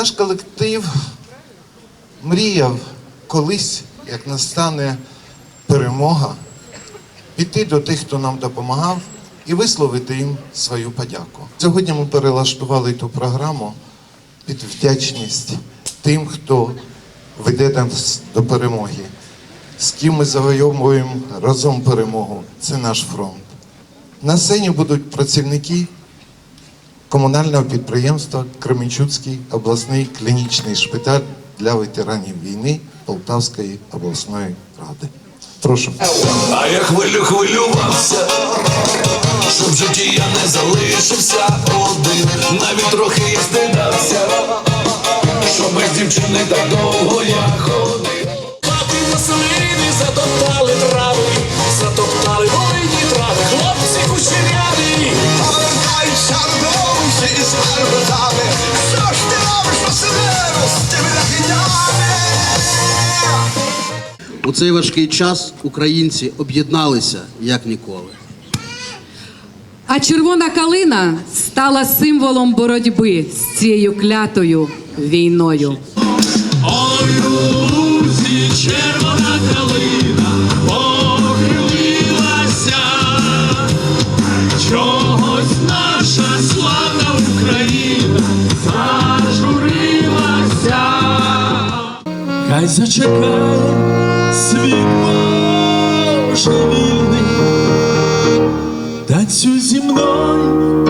Наш колектив мріяв колись, як настане перемога, піти до тих, хто нам допомагав, і висловити їм свою подяку. Сьогодні ми перелаштували ту програму під вдячність тим, хто веде нас до перемоги, з ким ми завойовуємо разом перемогу. Це наш фронт. На сцені будуть працівники комунального підприємства Кременчуцький обласний клінічний шпиталь для ветеранів війни Полтавської обласної ради. Прошу. А я хвилю хвилювався, щоб в житті я не залишився один, навіть трохи я стидався, що без дівчини так довго із гарбатами. Що ж ти робиш, Василеро, з тими нахинями? У цей важкий час українці об'єдналися як ніколи. А червона калина стала символом боротьби з цією клятою війною. хай зачекає світ Божий вільний, танцюй зі мною.